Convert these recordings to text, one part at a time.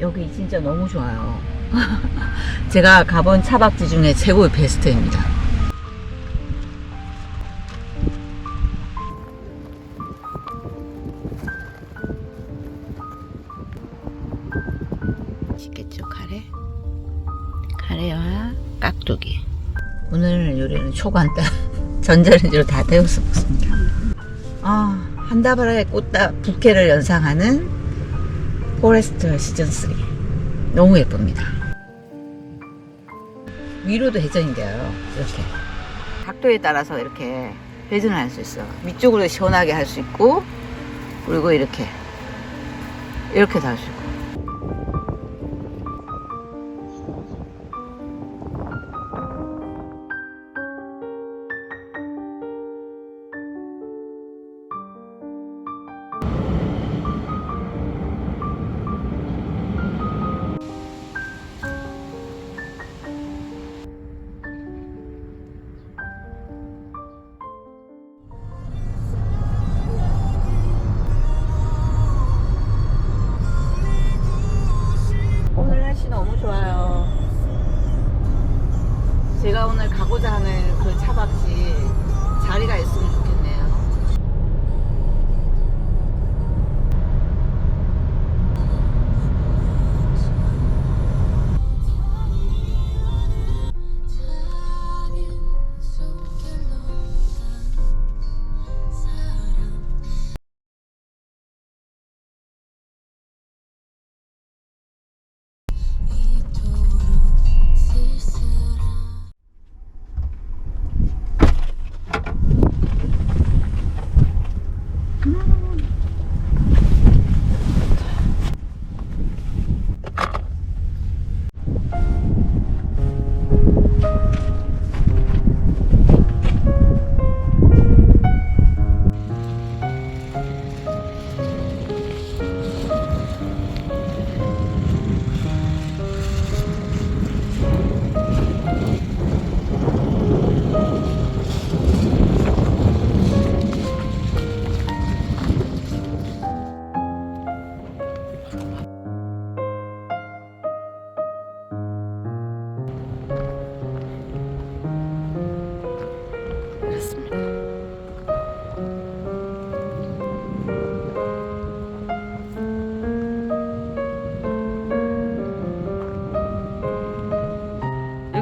여기 진짜 너무 좋아요. 제가 가본 차박지 중에 최고의 베스트입니다. 맛있겠죠, 카레? 카레와 깍두기. 오늘 요리는 초간단 전자레인지로 다 데워서 먹습니다. 아, 한다바라의 꽃다 부케를 연상하는 포레스트 시즌 3 너무 예쁩니다. 위로도 회전인데요. 이렇게 각도에 따라서 이렇게 회전을 할 수 있어. 위쪽으로 시원하게 할 수 있고 그리고 이렇게 이렇게도 할 수 있고.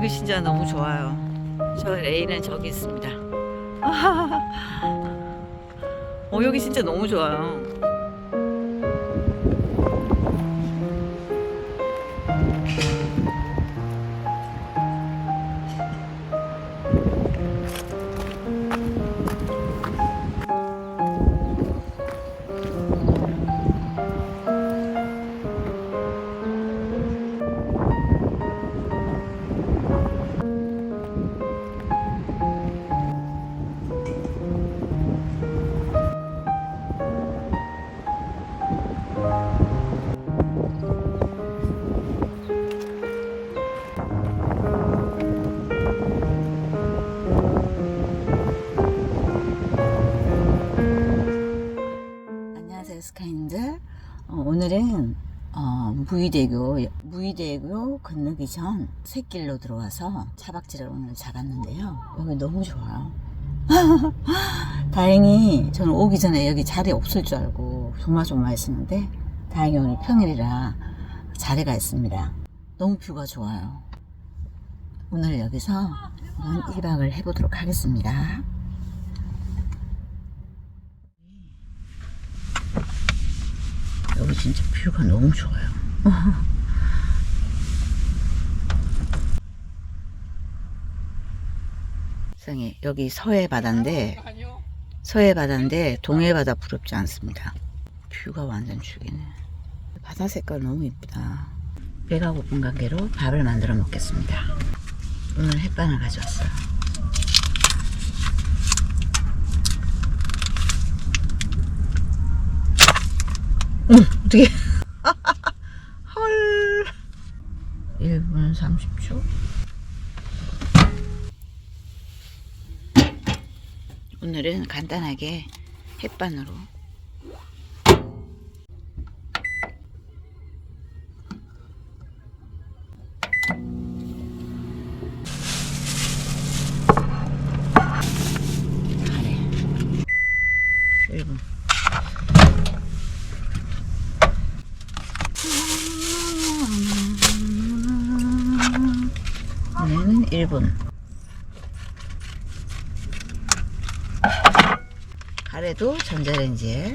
여기 진짜 너무 좋아요. 저 레일은 저기 있습니다. 어, 여기 진짜 너무 좋아요. 스카이님들 어, 오늘은 어, 무의대교 무의대교 건너기 전 샛길로 들어와서 차박지를 오늘 잡았는데요. 여기 너무 좋아요. 다행히 저는 오기 전에 여기 자리 없을 줄 알고 조마조마했었는데 다행히 오늘 평일이라 자리가 있습니다. 너무 뷰가 좋아요. 오늘 여기서 한번 1박을 해보도록 하겠습니다 여기 진짜 뷰가 너무 좋아요. 세상에 여기 서해 바다인데 서해 바다인데 동해 바다 부럽지 않습니다. 뷰가 완전 죽이네. 바다 색깔 너무 이쁘다. 배가 고픈 관계로 밥을 만들어 먹겠습니다. 오늘 햇반을 가져왔어요. 응, 어떻게? 헐. 1분 30초. 오늘은 간단하게 햇반으로 1분. 가래도 전자레인지에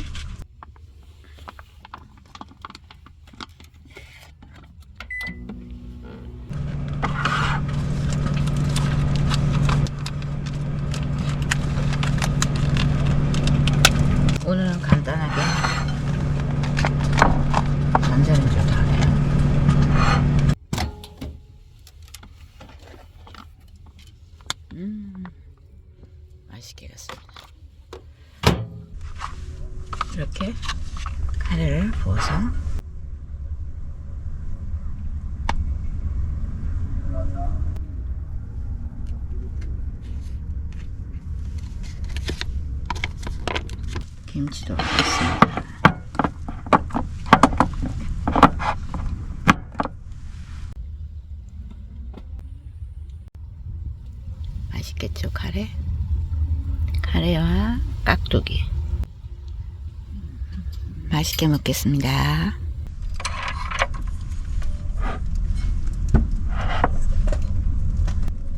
오늘은 간단하게 전자레인지로 다 해요. 음, 맛있게 갔습니다. 이렇게 카레를 부어서 김치도 넣겠습니다. 맛있겠죠, 카레? 카레와 깍두기. 맛있게 먹겠습니다.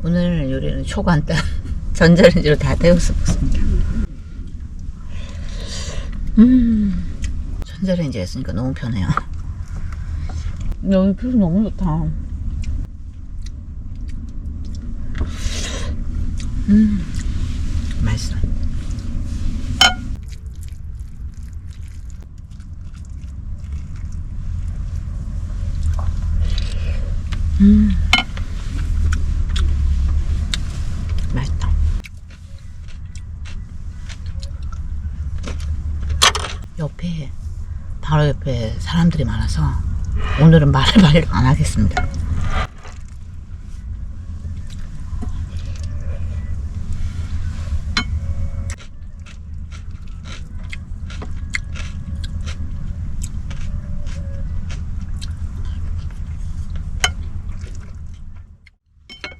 오늘 요리는 초간단 전자레인지로 다 데워서 먹습니다. 음, 전자레인지에 있으니까 너무 편해요. 여기 뷰 너무 좋다. 음, 맛있어. 음, 맛있다. 옆에 바로 옆에 사람들이 많아서 오늘은 말을 말로 안 하겠습니다.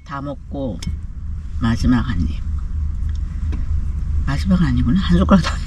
다 먹고 마지막 한 입. 마지막은 아니구나. 한 숟가락 더.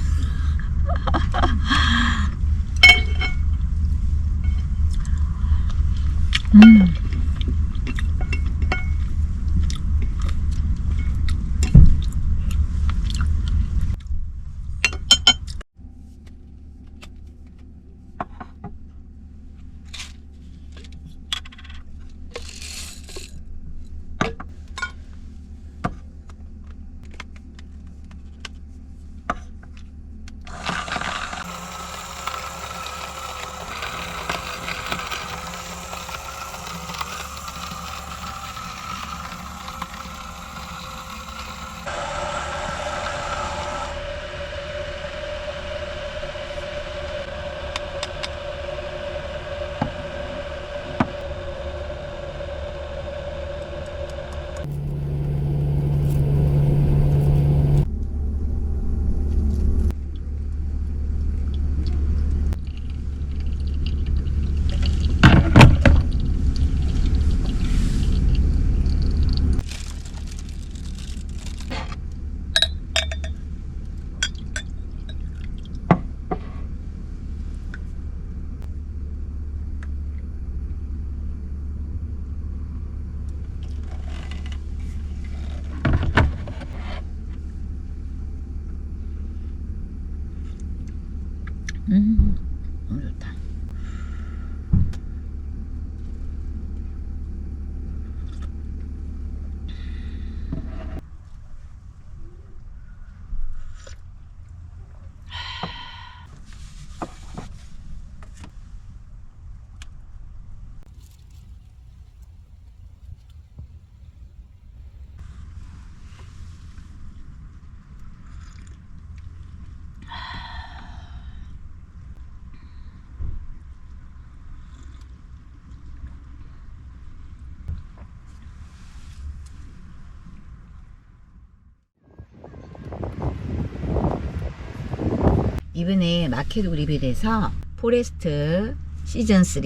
이번에 마켓 그립에서 포레스트 시즌 3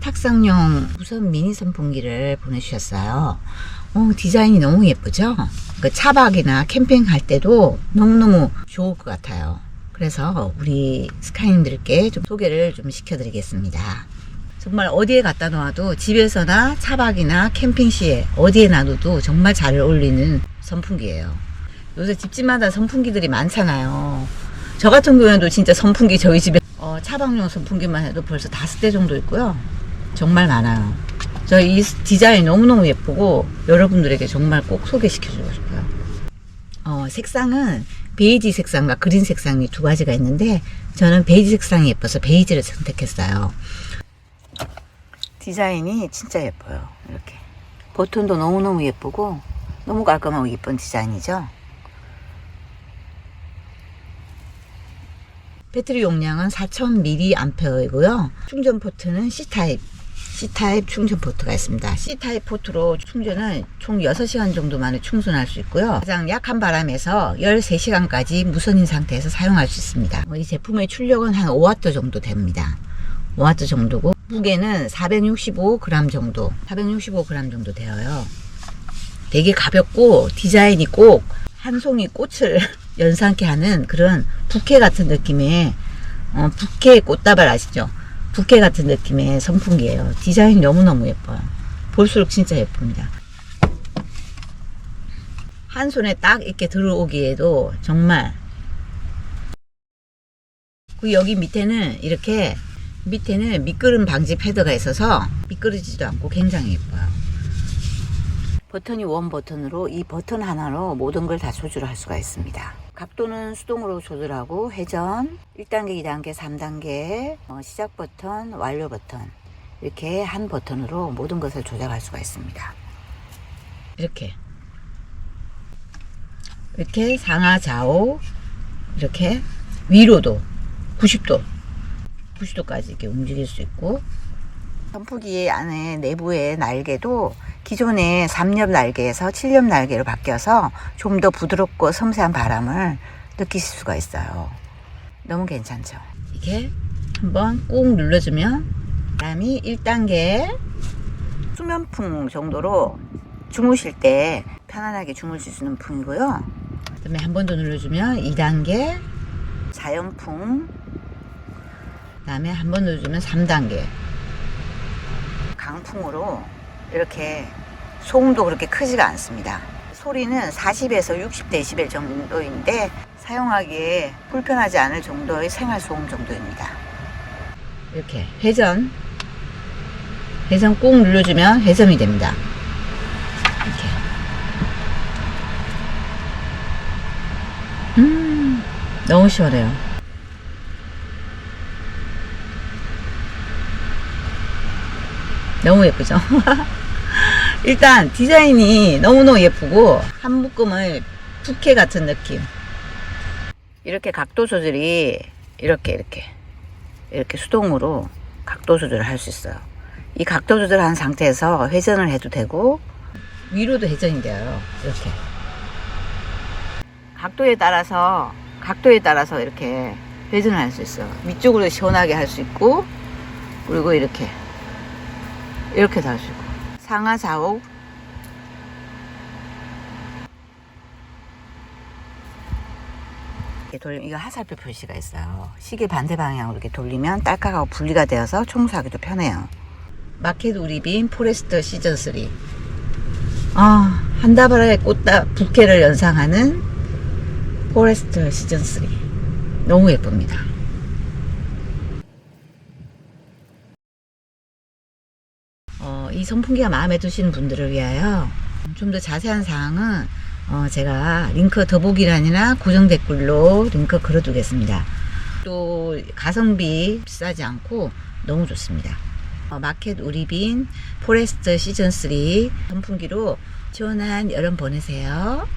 탁상용 무선 미니 선풍기를 보내주셨어요. 어, 디자인이 너무 예쁘죠? 그 차박이나 캠핑 갈 때도 너무너무 좋을 것 같아요. 그래서 우리 스카이님들께 좀 소개를 좀 시켜드리겠습니다. 정말 어디에 갖다 놓아도 집에서나 차박이나 캠핑 시에 어디에 놔둬도 정말 잘 어울리는 선풍기예요. 요새 집집마다 선풍기들이 많잖아요. 저 같은 경우에도 진짜 선풍기 저희 집에 어, 차박용 선풍기만 해도 벌써 다섯 대 정도 있고요. 정말 많아요. 저 이 디자인 너무너무 예쁘고 여러분들에게 정말 꼭 소개시켜주고 싶어요. 어, 색상은 베이지 색상과 그린 색상이 두 가지가 있는데 저는 베이지 색상이 예뻐서 베이지를 선택했어요. 디자인이 진짜 예뻐요. 이렇게 버튼도 너무너무 예쁘고 너무 깔끔하고 예쁜 디자인이죠. 배터리 용량은 4000mAh이고요. 충전 포트는 C타입 C타입 충전 포트가 있습니다. C타입 포트로 충전은 총 6시간 정도 만에 충전할 수 있고요. 가장 약한 바람에서 13시간까지 무선인 상태에서 사용할 수 있습니다. 이 제품의 출력은 한 5W 정도 됩니다. 5W 정도고 무게는 465g 정도 465g 정도 되어요. 되게 가볍고 디자인이 꼭 한 송이 꽃을 연상케 하는 그런 부케 같은 느낌의 어, 부케 꽃다발 아시죠? 부케 같은 느낌의 선풍기예요. 디자인이 너무너무 예뻐요. 볼수록 진짜 예쁩니다. 한 손에 딱 이렇게 들어오기에도 정말 그 여기 밑에는 이렇게 밑에는 미끄럼 방지 패드가 있어서 미끄러지지도 않고 굉장히 예뻐요. 버튼이 원 버튼으로 이 버튼 하나로 모든 걸 다 조절할 수가 있습니다. 각도는 수동으로 조절하고 회전 1단계, 2단계, 3단계 어, 시작 버튼, 완료 버튼 이렇게 한 버튼으로 모든 것을 조작할 수가 있습니다. 이렇게 이렇게 상하 좌우 이렇게 위로도 90도 90도까지 이렇게 움직일 수 있고 선풍기 안에 내부의 날개도 기존의 3엽 날개에서 7엽 날개로 바뀌어서 좀 더 부드럽고 섬세한 바람을 느끼실 수가 있어요. 너무 괜찮죠? 이게 한번 꾹 눌러주면 바람이 1단계 수면풍 정도로 주무실 때 편안하게 주무실 수 있는 풍이고요. 그 다음에 한 번 더 눌러주면 2단계 자연풍 그 다음에 한 번 눌러주면 3단계 강풍으로 이렇게 소음도 그렇게 크지가 않습니다. 소리는 40에서 60데시벨 정도인데 사용하기에 불편하지 않을 정도의 생활 소음 정도입니다. 이렇게 회전 회전 꾹 눌러주면 회전이 됩니다. 이렇게 음 너무 시원해요. 너무 예쁘죠? 일단 디자인이 너무너무 예쁘고 한 묶음의 부케 같은 느낌. 이렇게 각도 조절이 이렇게 이렇게 이렇게 수동으로 각도 조절을 할 수 있어요. 이 각도 조절한 상태에서 회전을 해도 되고 위로도 회전이 돼요. 이렇게. 각도에 따라서 각도에 따라서 이렇게 회전을 할 수 있어요. 위쪽으로 시원하게 할 수 있고 그리고 이렇게 이렇게도 할 수 있고 좌우 이렇게 돌리면 이거 하살표 표시가 있어요. 시계 반대 방향으로 이렇게 돌리면 딸깍하고 분리가 되어서 청소하기도 편해요. 마켓 우리빈 포레스터 시즌 3. 아, 한다발의 꽃다 부케를 연상하는 포레스터 시즌 3. 너무 예쁩니다. 어, 이 선풍기가 마음에 드시는 분들을 위하여 좀 더 자세한 사항은 어, 제가 링크 더보기란이나 고정 댓글로 링크 걸어두겠습니다. 또 가성비 비싸지 않고 너무 좋습니다. 어, 마켓 우리빈 포레스트 시즌 3 선풍기로 시원한 여름 보내세요.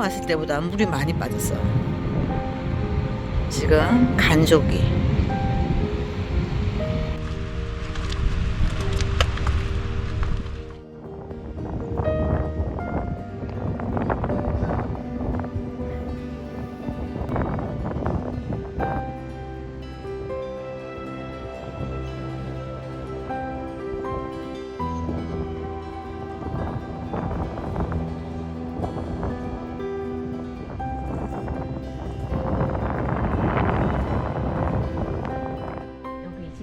왔을 때보다 물이 많이 빠졌어. 지금 간조기.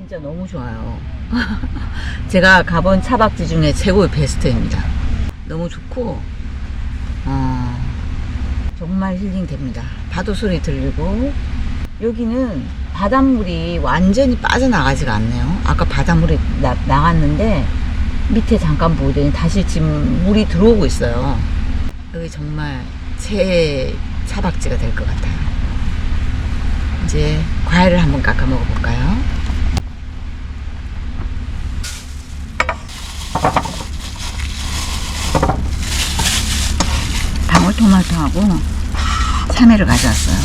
진짜 너무 좋아요. 제가 가본 차박지 중에 최고의 베스트입니다. 너무 좋고, 어, 정말 힐링됩니다. 파도 소리 들리고, 여기는 바닷물이 완전히 빠져나가지가 않네요. 아까 바닷물이 나, 나갔는데, 밑에 잠깐 보더니 다시 지금 물이 들어오고 있어요. 여기 정말 제 차박지가 될 것 같아요. 이제 과일을 한번 깎아 먹어볼까요? 방울토마토하고 참외를 가져왔어요.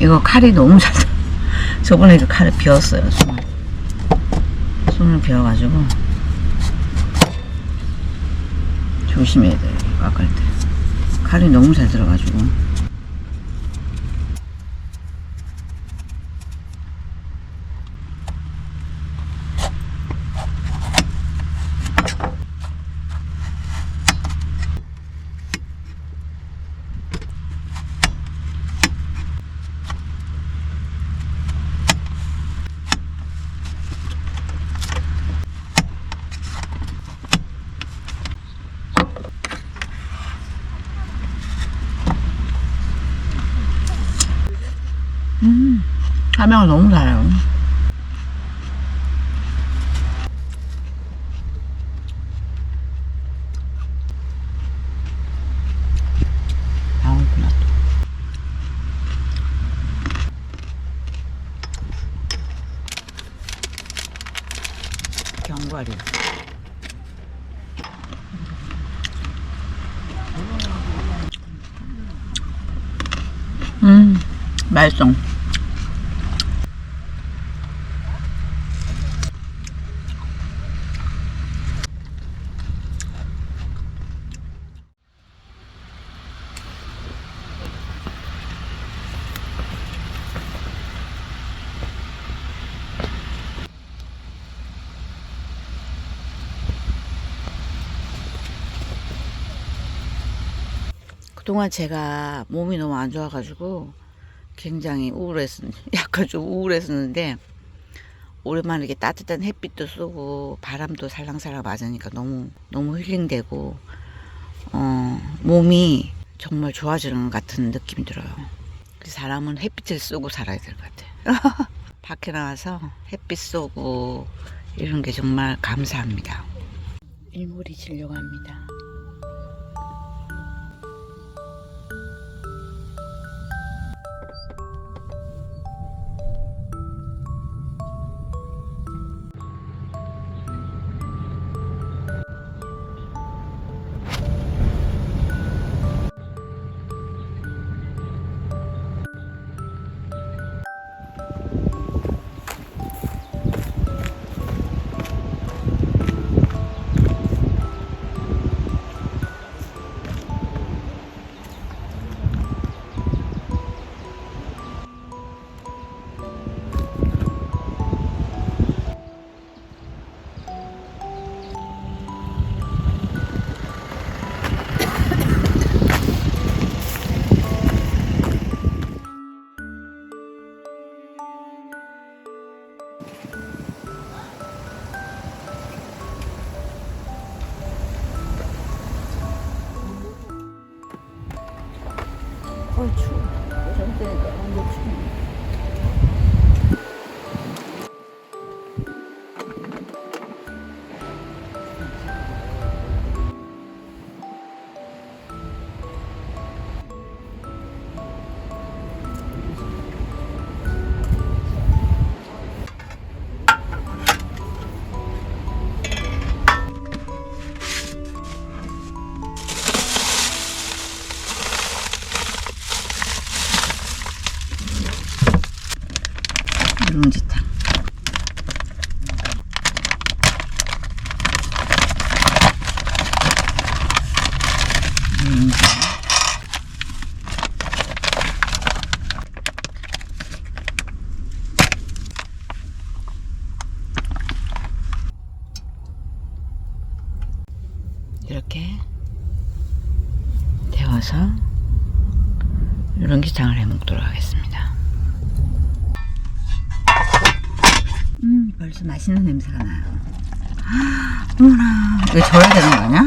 이거 칼이 너무 잘. 저번에도 칼을 비웠어요, 손을. 손을 비워가지고. 조심해야 돼요, 깎을 때. 칼이 너무 잘 들어가지고. 음, 설명을 너무 잘해요. 방울토마토. 견과류. 음, 맛있어. 그동안 제가 몸이 너무 안 좋아가지고 굉장히 우울했었, 약간 좀 우울했었는데 오랜만에 이렇게 따뜻한 햇빛도 쏘고 바람도 살랑살랑 맞으니까 너무 너무 힐링되고 어, 몸이 정말 좋아지는 것 같은 느낌이 들어요. 그래서 사람은 햇빛을 쏘고 살아야 될 것 같아요. 밖에 나와서 햇빛 쏘고 이런 게 정말 감사합니다. 일몰이 지려고 합니다. 음, 벌써 맛있는 냄새가 나요. 어머나, 이거 절여야 되는 거 아니야?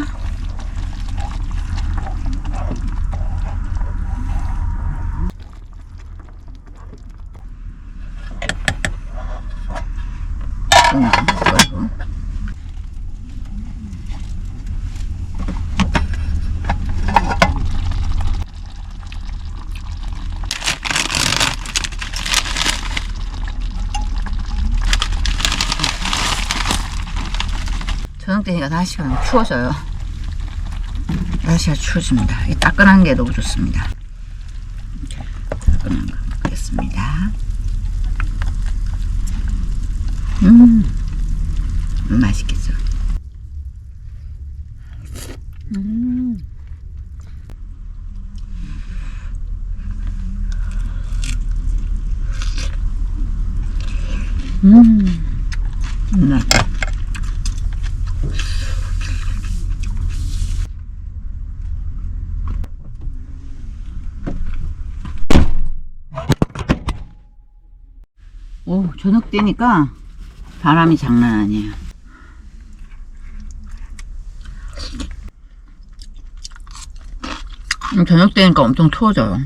음, 이거. 저녁 되니까 날씨가 추워져요. 날씨가 추워집니다. 이 따끈한 게 너무 좋습니다. 따끈한 거 먹겠습니다. 음, 음, 맛있겠죠. 음. 음, 음. 오, 저녁 되니까 바람이 장난 아니에요. 음, 저녁 되니까 엄청 추워져요.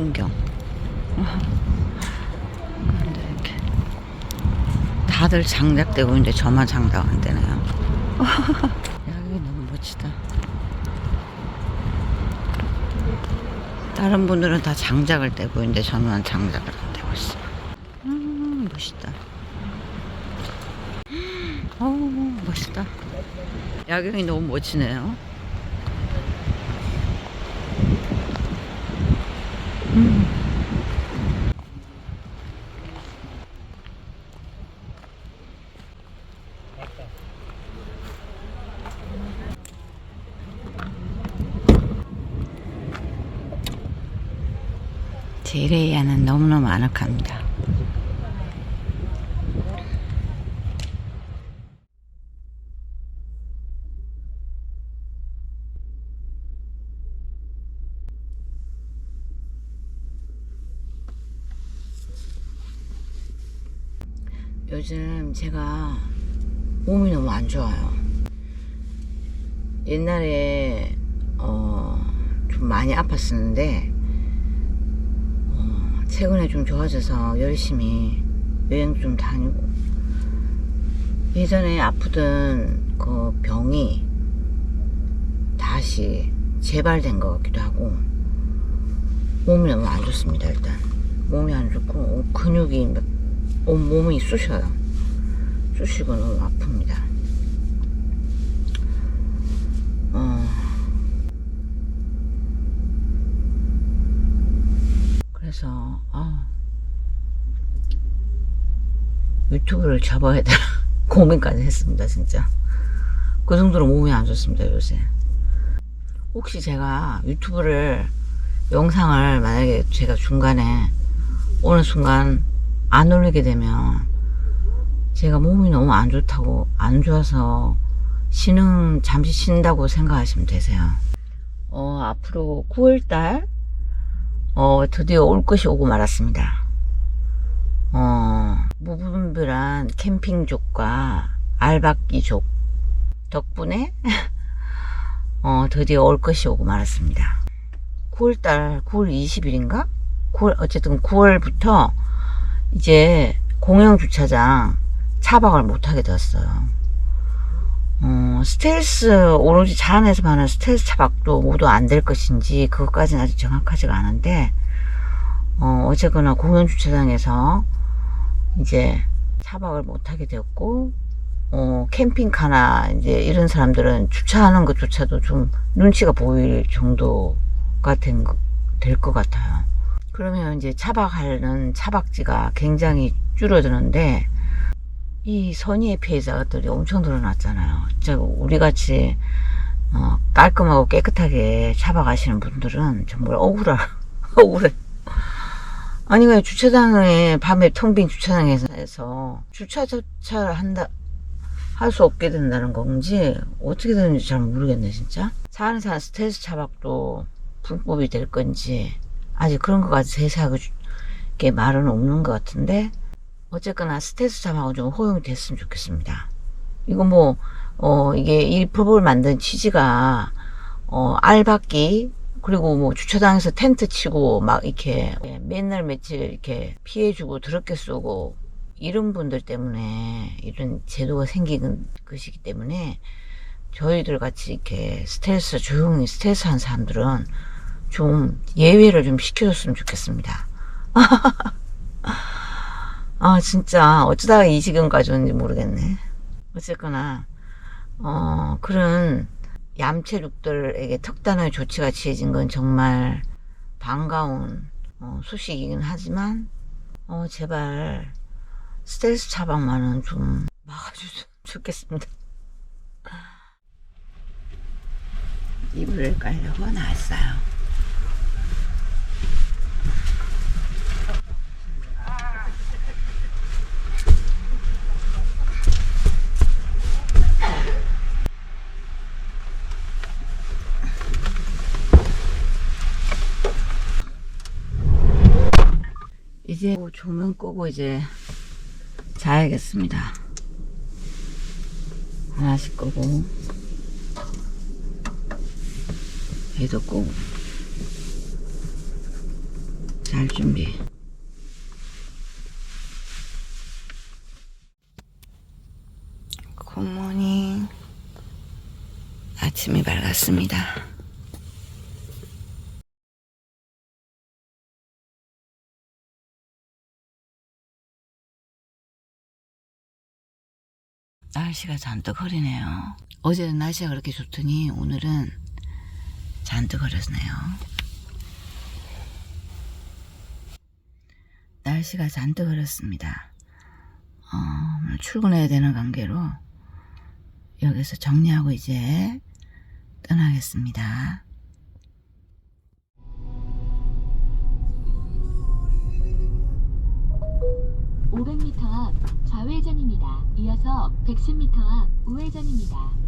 풍경. 근데 이렇게 다들 장작되고 있는데 저만 장작 안 되네요. 여기 너무 멋지다. 다른 분들은 다 장작을 떼고 있는데 저는 장작을 안 떼고 있어. 음, 멋있다. 어우, 멋있다. 야경이 너무 멋지네요. 제레이아는 너무너무 아늑합니다. 요즘 제가 몸이 너무 안 좋아요. 옛날에 어, 좀 많이 아팠었는데 어, 최근에 좀 좋아져서 열심히 여행 좀 다니고 예전에 아프던 그 병이 다시 재발된 것 같기도 하고 몸이 너무 안 좋습니다 일단 몸이 안 좋고 근육이 막온 몸이 쑤셔요. 쑤시고 너무 아픕니다. 어. 그래서 아, 유튜브를 접어야 되나 고민까지 했습니다 진짜. 그 정도로 몸이 안 좋습니다 요새. 혹시 제가 유튜브를 영상을 만약에 제가 중간에 어느 순간 안 올리게 되면 제가 몸이 너무 안 좋다고 안 좋아서 쉬는 잠시 쉰다고 생각하시면 되세요. 어 앞으로 9월달 어 드디어 올 것이 오고 말았습니다. 어 무분별한 캠핑족과 알박기족 덕분에 어 드디어 올 것이 오고 말았습니다. 9월달 9월 20일인가? 9월 어쨌든 9월부터 이제 공영 주차장 차박을 못하게 되었어요. 어, 스텔스 오로지 차 안에서 하는 스텔스 차박도 모두 안 될 것인지 그것까지는 아직 정확하지가 않은데 어, 어쨌거나 공영 주차장에서 이제 차박을 못하게 되었고 어, 캠핑카나 이제 이런 사람들은 주차하는 것조차도 좀 눈치가 보일 정도가 된, 될 것 같아요. 그러면 이제 차박하는 차박지가 굉장히 줄어드는데 이 선의의 피해자들이 엄청 늘어났잖아요. 진짜 우리 같이 어, 깔끔하고 깨끗하게 차박하시는 분들은 정말 억울하, 억울해. 아니, 왜 주차장에, 밤에 텅 빈 주차장에서 주차조차 한다, 할 수 없게 된다는 건지, 어떻게 되는지 잘 모르겠네, 진짜. 사는 사람 스트레스 차박도 불법이 될 건지, 아직 그런 것까지 세세하게 말은 없는 것 같은데, 어쨌거나 스트레스 차박은 좀 허용이 됐으면 좋겠습니다. 이거 뭐, 어, 이게 이 법을 만든 취지가, 어, 알박기, 그리고 뭐 주차장에서 텐트 치고 막 이렇게 맨날 며칠 이렇게 피해주고 더럽게 쏘고 이런 분들 때문에 이런 제도가 생긴 것이기 때문에 저희들 같이 이렇게 스트레스, 조용히 스트레스 한 사람들은 좀 예외를 좀 시켜줬으면 좋겠습니다. 아, 진짜 어쩌다가 이 지경까지 온지 모르겠네. 어쨌거나, 어, 그런 얌체족들에게 특단의 조치가 취해진 건 정말 반가운 어, 소식이긴 하지만 어, 제발 스트레스 차박만은 좀 막아주면 좋겠습니다. 이불을 깔려고 나왔어요. 이제 조명 끄고 이제 자야겠습니다. 하나씩 끄고 배도 끄고 잘 준비. 굿모닝. 아침이 밝았습니다. 날씨가 잔뜩 흐리네요. 어제는 날씨가 그렇게 좋더니 오늘은 잔뜩 흐렸네요. 날씨가 잔뜩 흐렸습니다. 어, 출근해야 되는 관계로 여기서 정리하고 이제 떠나겠습니다. 500m 앞 좌회전입니다. 이어서 110m 앞 우회전입니다.